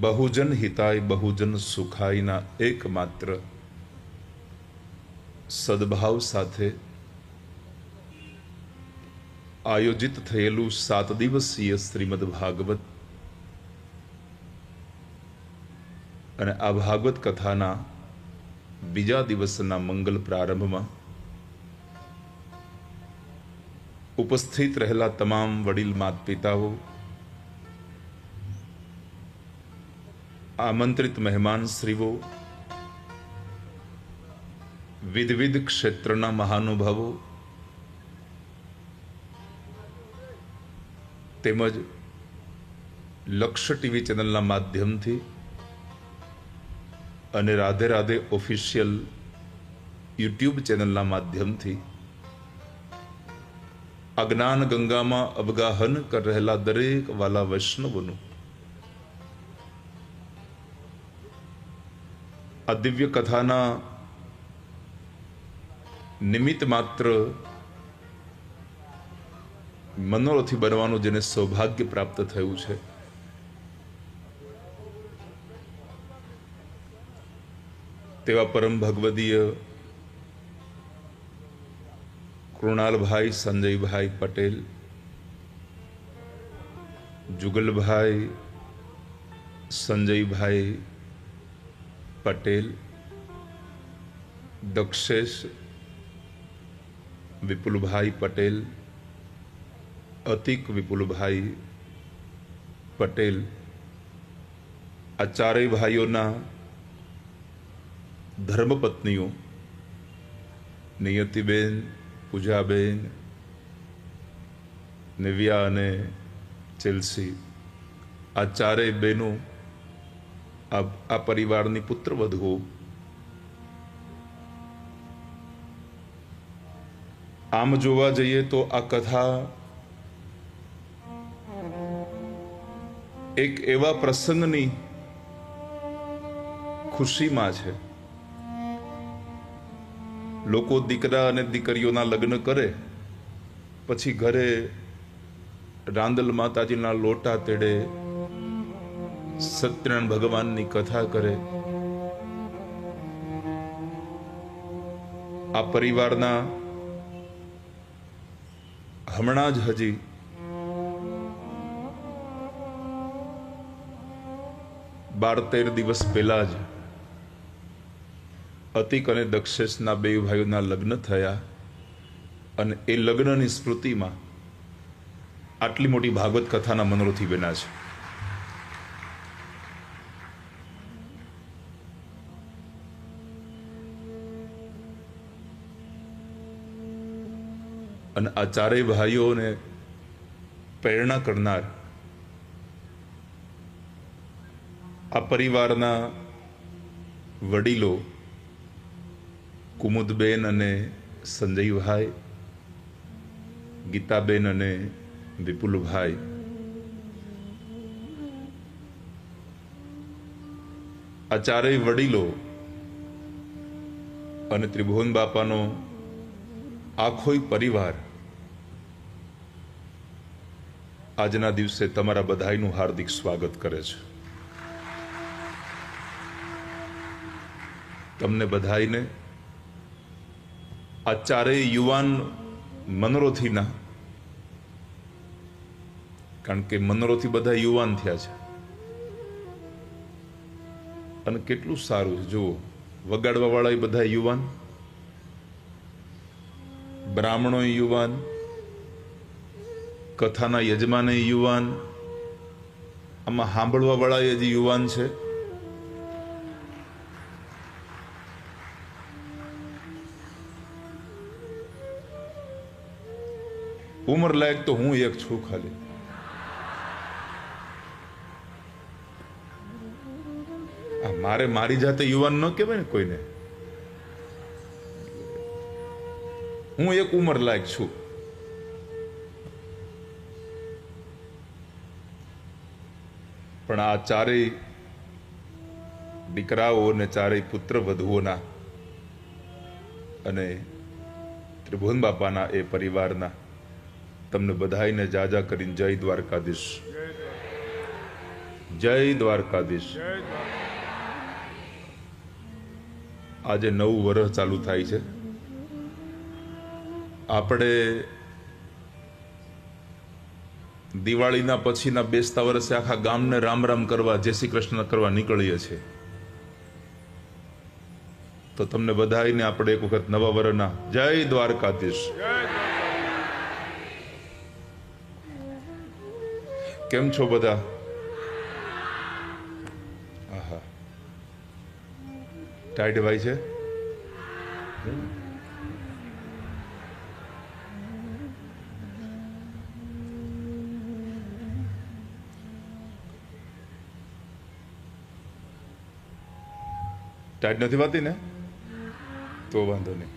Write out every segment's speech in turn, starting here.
બહુજન હિતાય, બહુજન સુખાયના એકમાત્ર સદભાવ સાથે આયોજિત થયેલું સાત દિવસીય શ્રીમદ ભાગવત. અને આ ભાગવત કથાના બીજા દિવસના મંગલ પ્રારંભમાં ઉપસ્થિત રહેલા તમામ વડીલ માત પિતાઓ આમંત્રિત મહેમાન શ્રીઓ, વિધવિધ ક્ષેત્રના મહાનુભાવો, તેમજ લક્ષ્ય ટીવી ચેનલના માધ્યમથી અને રાધે રાધે ઓફિશિયલ યુટ્યુબ ચેનલના માધ્યમથી અજ્ઞાન ગંગામાં અવગાહન કરી રહેલા દરેક વાલા વૈષ્ણવોનું આ દિવ્ય કથાના નિમિત્ત માત્ર મનોરથી બનવાનું જેને સૌભાગ્ય પ્રાપ્ત થયું છે. તેવા પરમ ભગવદીય કૃણાલભાઈ, સંજયભાઈ પટેલ, જુગલભાઈ, સંજયભાઈ પટેલ, દક્ષેશ, વિપુલભાઈ પટેલ, અતિક વિપુલભાઈ પટેલ, આ ચારેય ભાઈઓના ધર્મપત્નીઓ, નિયતિબેન, પૂજાબેન, નિવ્યા અને ચેલ્સી, આ ચારેય બહેનો આ પરિવારની પુત્ર વધુ આમ જોવા જઈએ તો આ કથા એક એવા પ્રસંગની ખુશીમાં છે. લોકો દીકરા અને દીકરીઓના લગ્ન કરે, પછી ઘરે રાંદલ માતાજીના લોટા તેડે સત્યનારાયણ ભગવાનની કથા કરે. આ પરિવારના હમણાં જ હજી બાર તેર દિવસ પહેલા જ અતિક અને દક્ષેશના બે ભાઈઓના લગ્ન થયા અને એ લગ્નની સ્મૃતિમાં આટલી મોટી ભાગવત કથાના મનોરથી બન્યા છે. અને આ ચારેય ભાઈઓને પ્રેરણા કરનાર આ પરિવારના વડીલો કુમુદબેન અને સંજયભાઈ, ગીતાબેન અને વિપુલભાઈ. આ ચારેય વડીલો અને ત્રિભુવન બાપાનો આખોય પરિવાર આજના દિવસે તમારા બધાનું હાર્દિક સ્વાગત કરે છે. તમને બધાઈને આ ચારેય યુવાન મનરોથીના, કારણ કે મનરોથી બધા યુવાન થયા છે. અને કેટલું સારું, જુઓ વગાડવા વાળા બધા યુવાન, બ્રાહ્મણો યુવાન કથાના યજમાને યુવાન, આમાં સાંભળવા વાળા એ જ યુવાન છે, ઉંમર લાયક તો હું એક છું ખાલી. મારે મારી જાતે યુવાન ન કહેવાય ને કોઈને. હું એક ઉંમર લાયક છું. પણ આ ચારેય દીકરાઓ અને ચારેય પુત્ર વધુઓના અને ત્રિભુવન બાપાના એ પરિવારના તમને બધાઈને જાજા કરીને જય દ્વારકાધીશ. જય દ્વારકાધીશ. આજે નવું વર્ષ ચાલુ થાય છે. આપણે દિવાળીના પછીના બેસતા વર્ષે આખા ગામને રામ રામ કરવા, જય શ્રી કૃષ્ણ કરવા નીકળીએ છીએ તો તમને બધાઈને આપણે એક વખત નવા વર્ષના જય દ્વારકાધીશ. કેમ છો બધા? ટાઈટ ભાઈ છે? ટાઈટ નથી વાતી ને? તો વાંધો નહીં.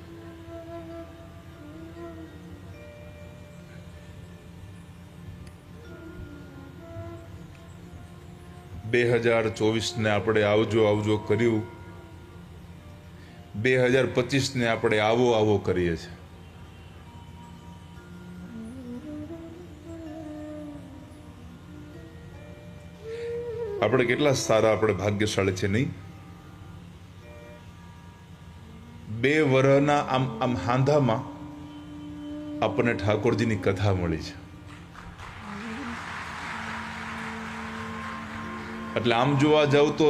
બે હજાર ચોવીસને આપણે આવજો આવજો કર્યું. બે હજાર પચીસને આપણે આવો આવો કરીએ છીએ. આપણે કેટલા સારા, આપણે ભાગ્યશાળી છે નહીં? બે વરહના આમ આમ હાંધામાં આપણને ઠાકોરજીની કથા મળી છે. એટલે આમ જોવા જાવ તો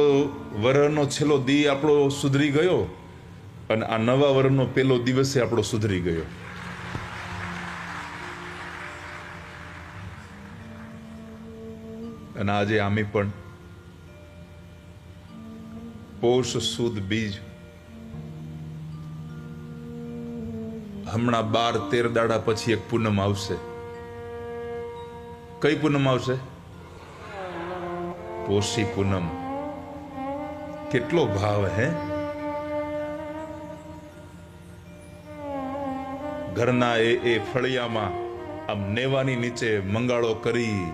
વરહનો છેલ્લો દી આપણો સુધરી ગયો અને આ નવા વરહનો પેલો દિવસે આપણો સુધરી ગયો. અને આજે આમે પણ પોષ સુદ બીજ હમણાં બાર, તેર દાડા પછી એક પૂનમ આવશે. કઈ પૂનમ આવશે? પોષી પૂનમ. કેટલો ભાવ હે? ઘરના એ એ ફળિયામાં આમ નેવાની નીચે મંગાળો કરી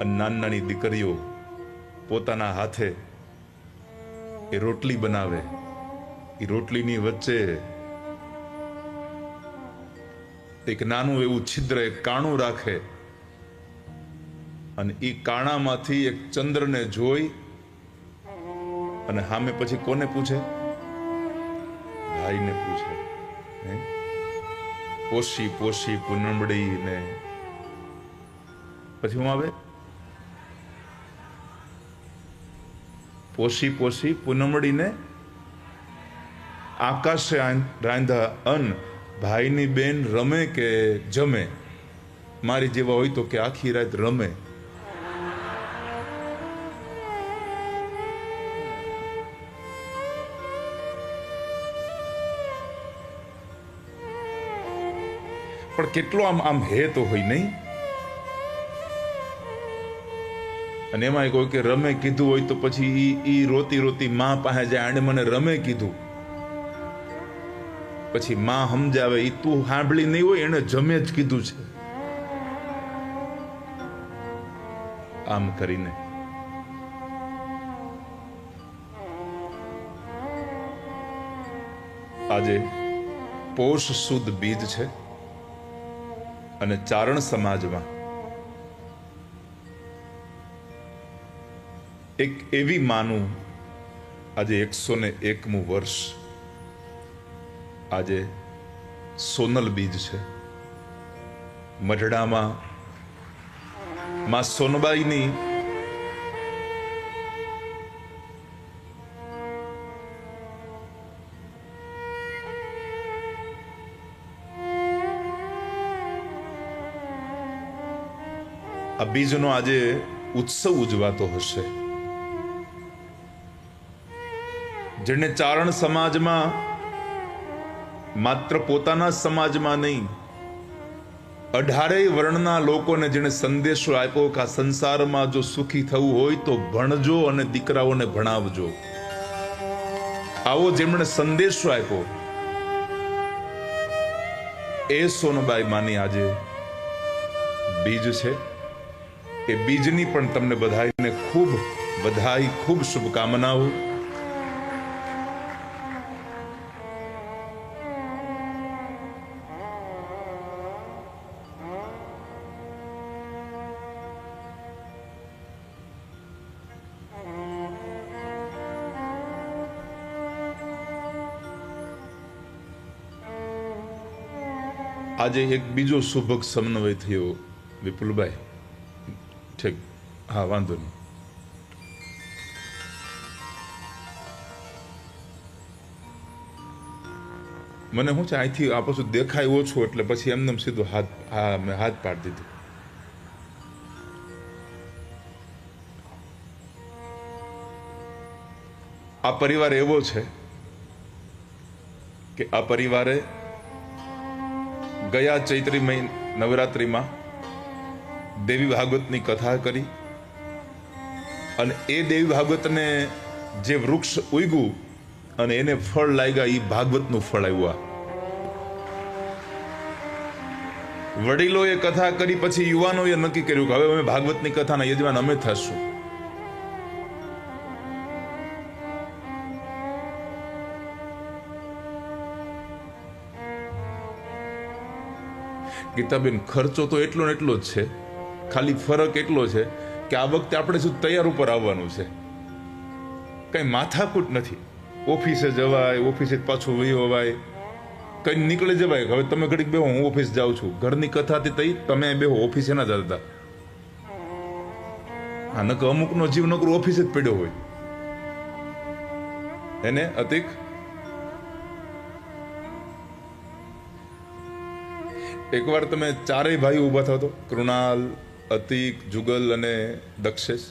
અને નાની નાની દીકરીઓ પોતાના હાથે એ રોટલી બનાવે. એ રોટલીની વચ્ચે એક નાનું એવું છિદ્ર એક કાણું રાખે અને એ કાણામાંથી એક ચંદ્રને જોઈ અને સામે પછી કોને પૂછે? ભાઈને પૂછે? પોષી પોષી પૂનમડી ને પછી હું આવે? પોષી પોષી પુનમડીને આકાશે રાંધા અન્ન. ભાઈની બેન રમે કે જમે? મારી જેવા હોય તો કે આખી રાત રમે. પણ કેટલો આમ આમ હે તો હોય નહીં? અને એમાં કોઈ કે રમે કીધું હોય તો પછી ઈ રોતી રોતી માં પાસે જાય આણે મને રમે કીધું. પછી માં સમજાવે એ તું સાંભળી નહીં હોય, એને જમે જ કીધું છે. આમ કરીને આજે પોષ સુદ બીજ છે અને ચારણ સમાજમાં એક એવી માનું આજે એકસો ને એકમું વર્ષ આજે સોનલ બીજ છે. મઢડામાં માં સોનબાઈની આ બીજનો આજે ઉત્સવ ઉજવાતો હશે. જેને ચારણ સમાજમાં માત્ર પોતાના સમાજમાં નહીં, અઢારેય વર્ણના લોકોને જેણે સંદેશો આપ્યો કે આ સંસારમાં જો સુખી થવું હોય તો ભણજો અને દીકરાઓને ભણાવજો. આવો જેમણે સંદેશો આપ્યો, એ સોનબાઈ માની આજે બીજ છે એ બીજની પણ તમને બધાઈને ખૂબ બધાઈ ખૂબ શુભકામનાઓ. આજે એક બીજો શુભક સમન્વય થયો વિપુલભાઈ. ઠીક. હા, વાંધો નહીં. મને હું છે, અહીંથી આ પાછું દેખાય ઓછું, એટલે પછી એમને સીધો હાથ, હા, મેં હાથ પાડી દીધું. આ પરિવાર એવો છે કે આ પરિવારે ગયા ચૈત્રી મહિન નવરાત્રિમાં દેવી ભાગવતની કથા કરી અને એ દેવી ભાગવતને જે વૃક્ષ ઉગ્યું અને એને ફળ લાગ્યા એ ભાગવતનું ફળ આવ્યું વડીલોએ કથા કરી, પછી યુવાનોએ નક્કી કર્યું કે હવે અમે ભાગવતની કથાના યજમાન અમે થશું. ગીતાબેન, ખર્ચો તો એટલો ને એટલો જ છે. ખાલી ફરક એટલો છે કે આ વખતે આપણે શું તૈયાર ઉપર આવવાનું છે. કંઈ માથાકૂટ નથી. ઓફિસે જવાય, ઓફિસે પાછું વહી અવાય. કંઈ નીકળી જવાય હવે તમે ઘડીક બેહો, હું ઓફિસ જાઉં છું. ઘરની કથાથી તઈ તમે બેહો, ઓફિસે ના જતા. હા નકર અમુકનો જીવ નકરો ઓફિસે જ પડ્યો હોય. એને અતિક એકવાર તમે ચારેય ભાઈ ઊભા થતો કૃણાલ, અતિક, જુગલ અને દક્ષેશ.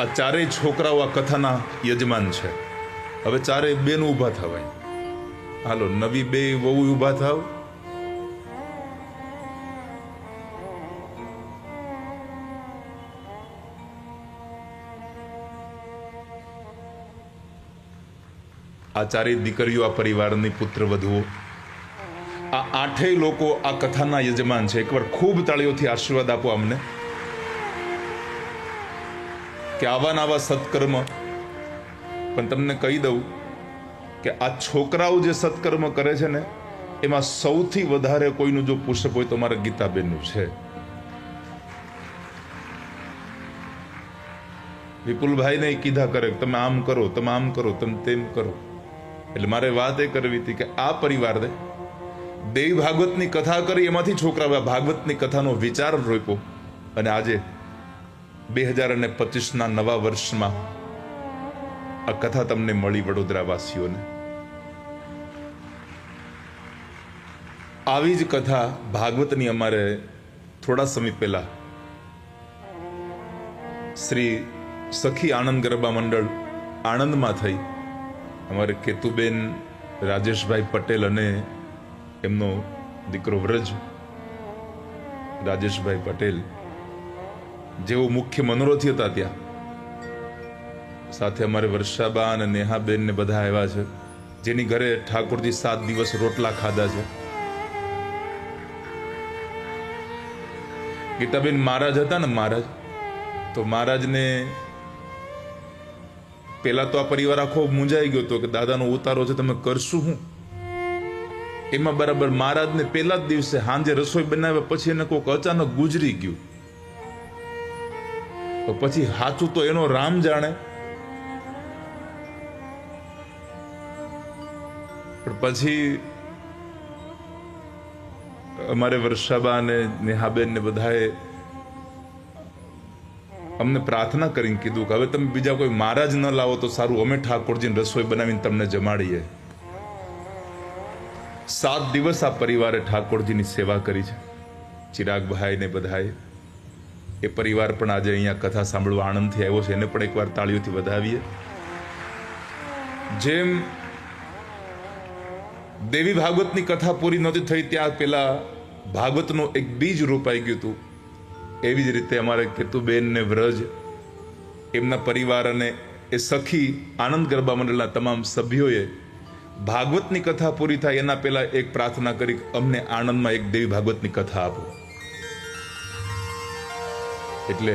આ ચારેય છોકરાઓ આ કથાના યજમાન છે. હવે ચારેય બેન ઊભા થવાય. હાલો, નવી બે વહુ ઊભા થાવ. આ ચારેય દીકરીઓ, આ પરિવારની પુત્ર વધુઓ. આ આઠેય લોકો આ કથાના યજમાન છે. એકવાર ખૂબ તાળીઓથી આશીર્વાદ આપો અમને. કે આવા આવા સત્કર્મ, પણ તમને કહી દઉં કે આ છોકરાઓ જે સત્કર્મ કરે છે ને, એમાં સૌથી વધારે કોઈનું જો પુષ્પ હોય તો મારા ગીતાબેનનું છે. વિપુલભાઈને કીધા કરે તમે આમ કરો, તમે આમ કરો, તમે તેમ કરો. એટલે મારે વાત એ કરવી હતી કે આ પરિવારને દેવી ભાગવતની કથા કરી, એમાંથી છોકરાઓ ભાગવતની કથાનો વિચાર રોપ્યો. અને આજે બે હજાર અને પચીસના નવા વર્ષમાં આ કથા તમને મળી વડોદરાવાસીઓને. આવી જ કથા ભાગવતની અમારે થોડા સમય પહેલા શ્રી સખી આનંદ ગરબા મંડળ આણંદમાં થઈ. અમારે કેતુબેન, રાજેશભાઈ પટેલ અને એમનો દીકરો વ્રજ, રાજેશભાઈ પટેલ જેઓ મુખ્ય મનોરથી હતા ત્યાં. સાથે અમારે વર્ષાબા અને નેહાબેન ને બધા આવ્યા છે, જેની ઘરે ઠાકોરજી સાત દિવસ રોટલા ખાધા છે. ગીતાબેન મહારાજ હતા ને મહારાજ, તો મહારાજને પેલા તો આ પરિવાર આખો મૂંઝાઈ ગયો હતો કે દાદાનો ઉતારો છે, તમે કરશું હું? એમાં બરાબર મહારાજને પહેલા જ દિવસે સાંજે રસોઈ બનાવ્યા પછી એને કોઈક અચાનક ગુજરી ગયું. તો પછી સાચું તો એનો રામ જાણે. પણ પછી અમારે વર્ષાબા અને નેહાબેન ને બધાએ અમને પ્રાર્થના કરીને કીધું કે હવે તમે બીજા કોઈ મહારાજ ન લાવો તો સારું, અમે ઠાકોરજીને રસોઈ બનાવીને તમને જમાડીએ. સાત દિવસ આ પરિવારે ઠાકોરજીની સેવા કરી છે. ચિરાગભાઈ ને બધાએ. એ પરિવાર પણ આજે અહીંયા કથા સાંભળવા આનંદથી આવ્યો છે, એને પણ એકવાર તાળીઓથી વધાવીએ. જેમ દેવી ભાગવતની કથા પૂરી નહોતી થઈ, ત્યાં પહેલાં ભાગવતનું એક બીજ રોપાઈ ગયું હતું. એવી જ રીતે અમારે કેતુબેનને વ્રજ, એમના પરિવાર અને એ સખી આનંદ ગરબા મંડળના તમામ સભ્યોએ ભાગવતની કથા પૂરી થાય એના પહેલા એક પ્રાર્થના કરી અમને આણંદમાં એક દેવી ભાગવતની કથા આપો. એટલે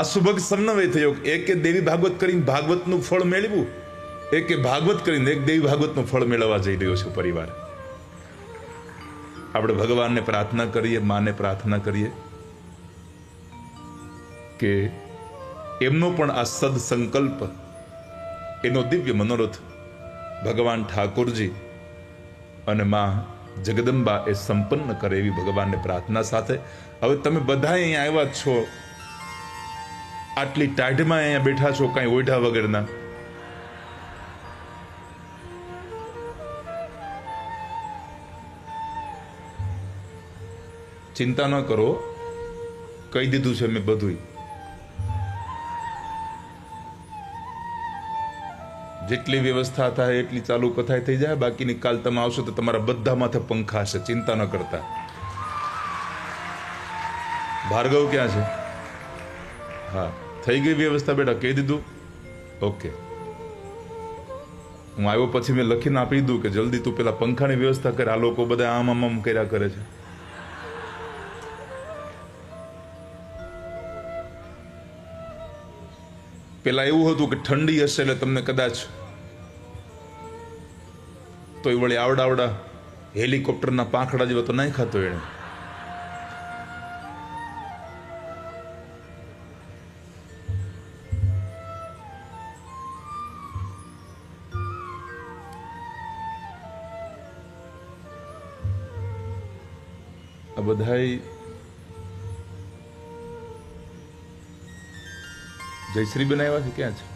આ સુભગ સમન્વય થયો એકે દેવી ભાગવત કરીને ભાગવતનું ફળ મેળવ્યું, એકે ભાગવત કરીને એક દેવી ભાગવતનું ફળ મેળવવા જઈ રહ્યો છે પરિવાર. આપણે ભગવાનને પ્રાર્થના કરીએ, માને પ્રાર્થના કરીએ. કે એમનો પણ આ સદ સંકલ્પ એનો દિવ્ય મનોરથ ભગવાન ઠાકોરજી અને માં જગદંબા એ સંપન્ન કરે એવી ભગવાનને પ્રાર્થના સાથે. હવે તમે બધા અહીંયા આવ્યા જ છો. આટલી ટાઢમાં અહીંયા બેઠા છો, કાંઈ ઓઢા વગરના. ચિંતા ન કરો. કહી દીધું છે મેં બધુંય. જેટલી વ્યવસ્થા થાય, એટલી ચાલુ કથાય થઈ જાય. બાકીની કાલ તમે આવશો તો તમારા બધા માથે પંખા હશે. ચિંતા ન કરતા. ભાર્ગવ ક્યાં છે? હા, થઈ ગઈ વ્યવસ્થા બેટા, કહી દીધું. ઓકે. હું આવ્યો પછી મેં લખીને આપી દીધું કે જલ્દી તું પેલા પંખાની વ્યવસ્થા કરે. આ લોકો બધા આમ આમ આમ કર્યા કરે છે. પેલા એવું હતું કે ઠંડી હશે એટલે તમને કદાચ તો એ વળી આવડા આવડા હેલિકોપ્ટરના પાંખડા જેવા તો નહીં ખાતો એને આ બધાય જયશ્રી બનાવ્યા છે? ક્યાં છે?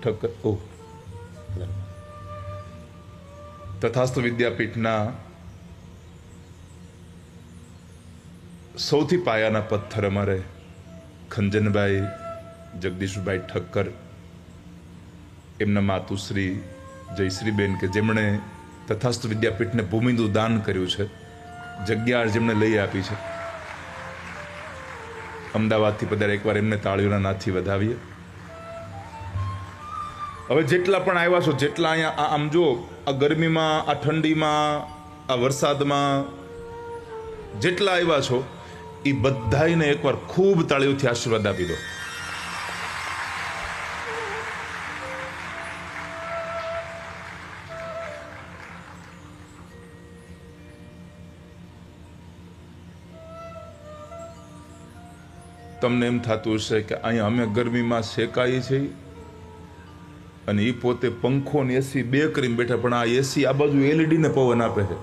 ઠક્કર. ઓહ. તથાસ્ત વિદ્યાપીઠના સૌથી પાયાના પથ્થર અમારે ખંજનભાઈ જગદીશભાઈ ઠક્કર. એમના માતુશ્રી જયશ્રીબેન કે જેમણે તથાસ્ત વિદ્યાપીઠને ભૂમિનું દાન કર્યું છે, જગ્યા જેમણે લઈ આપી છે. અમદાવાદથી પધારે એકવાર એમને તાળીઓના નાથથી વધાવીએ. હવે જેટલા પણ આવ્યા છો, જેટલા અહીંયા આમ જો આ ગરમીમાં, આ ઠંડીમાં, આ વરસાદમાં, જેટલા આવ્યા છો, એ બધાને એકવાર ખૂબ તાળીઓથી આશીર્વાદ આપી દો. તમને એમ થતું હશે કે અહીંયા અમે ગરમીમાં શેકાઈએ છીએ. અને એ પોતે પંખો ને એસી બે કરીને બેઠા, પણ આ એસી આ બાજુ એલઈડી ને પવન આપે છે.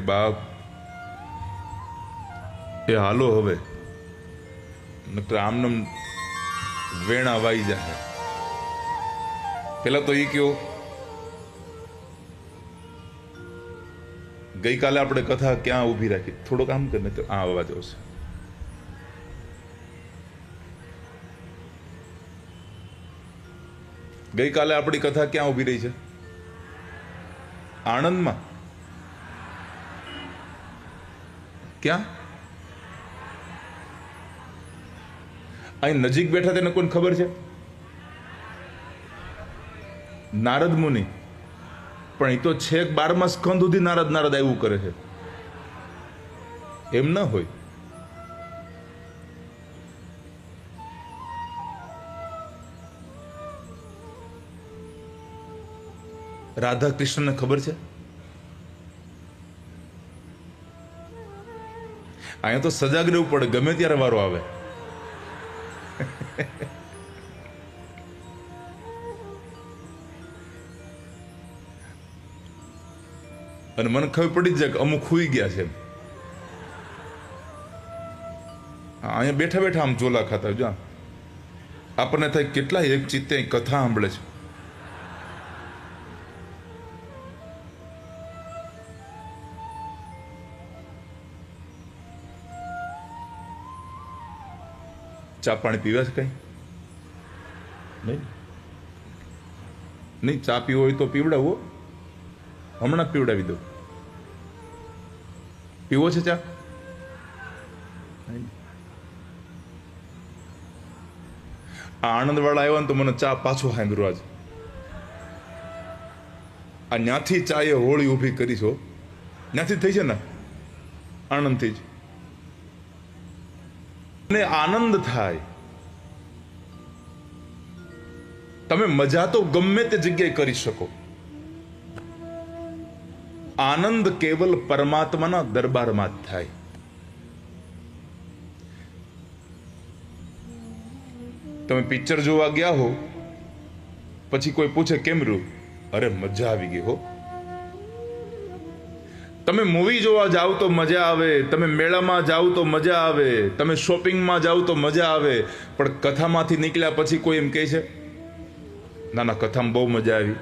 બાપ. એ હાલો હવે. નકર આમનમ વેણા વાઈ જાય પેલા તો એ કયો, ગઈકાલે આપણે કથા ક્યાં ઊભી રાખી? થોડો કામ કરીને તો આ અવાજ આવશે. ગઈકાલે આપણી કથા ક્યાં ઊભી રહી છે? આણંદમાં? ક્યાં? અહીં નજીક બેઠા તેને કોઈને ખબર છે? નારદ મુનિ. પણ એ તો છેક બારમા સ્કંદ સુધી નારદ નારદ આવ્યું કરે છે. એમ ન હોય. રાધા કૃષ્ણને ખબર છે? અહીંયા તો સજાગ રહેવું પડે, ગમે ત્યારે વારો આવે. અને મને ખબર પડી જાય કે અમુક ખુઈ ગયા છે અહીંયા બેઠા બેઠા આમ ચોલા ખાતા જો આપણને થાય કેટલા એક ચિત્તે કથા સાંભળે છે. ચા પાણી પીવા છે કંઈ? નહીં. નહીં ચા પીવો હોય તો પીવડાવો હમણાં પીવડાવી દો પીવો છે ચા? આ આણંદવાળા આવ્યા ને તો મને ચા પાછો સાંભળ્યો આજે. આ ન્યાથી ચા એ હોળી ઊભી કરી છો ન્યાથી થઈ છે ને? આણંદથી જ. ને આનંદ થાય. તમે મજા તો ગમે તે જગ્યાએ કરી શકો. આનંદ કેવલ પરમાત્માના દરબારમાં જ થાય. તમે પિક્ચર જોવા ગયા હો, પછી કોઈ પૂછે, કેમ રહ્યું? અરે, મજા આવી ગઈ હો. તમે મૂવી જોવા જાઓ તો મજા આવે, તમે મેળામાં જાઓ તો મજા આવે, તમે શોપિંગમાં જાઓ તો મજા આવે, પણ કથામાંથી નીકળ્યા પછી કોઈ એમ કહે છે ના ના કથામાં બહુ મજા આવી.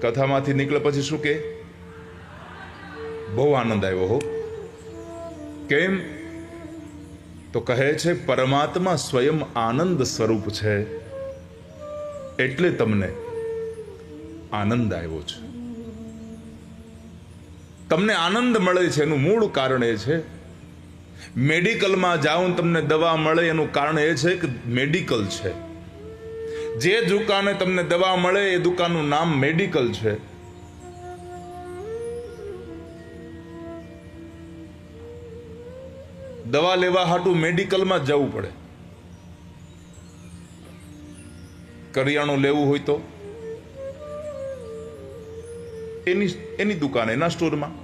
કથામાંથી નીકળ્યા પછી શું કે બહુ આનંદ આવ્યો હો. કેમ? તો કહે છે, પરમાત્મા સ્વયં આનંદ સ્વરૂપ છે, એટલે તમને આનંદ આવ્યો છે. તમને આનંદ મળે છે, એનું મૂળ કારણ એ છે. મેડિકલમાં જાઓ તમને દવા મળે, એનું કારણ એ છે કે મેડિકલ છે. જે દુકાને તમને દવા મળે, એ દુકાનનું નામ મેડિકલ છે. દવા લેવા હાટું મેડિકલમાં જવું પડે. કરિયાણું લેવું હોય તો. એની એની દુકાન, એના સ્ટોરમાં.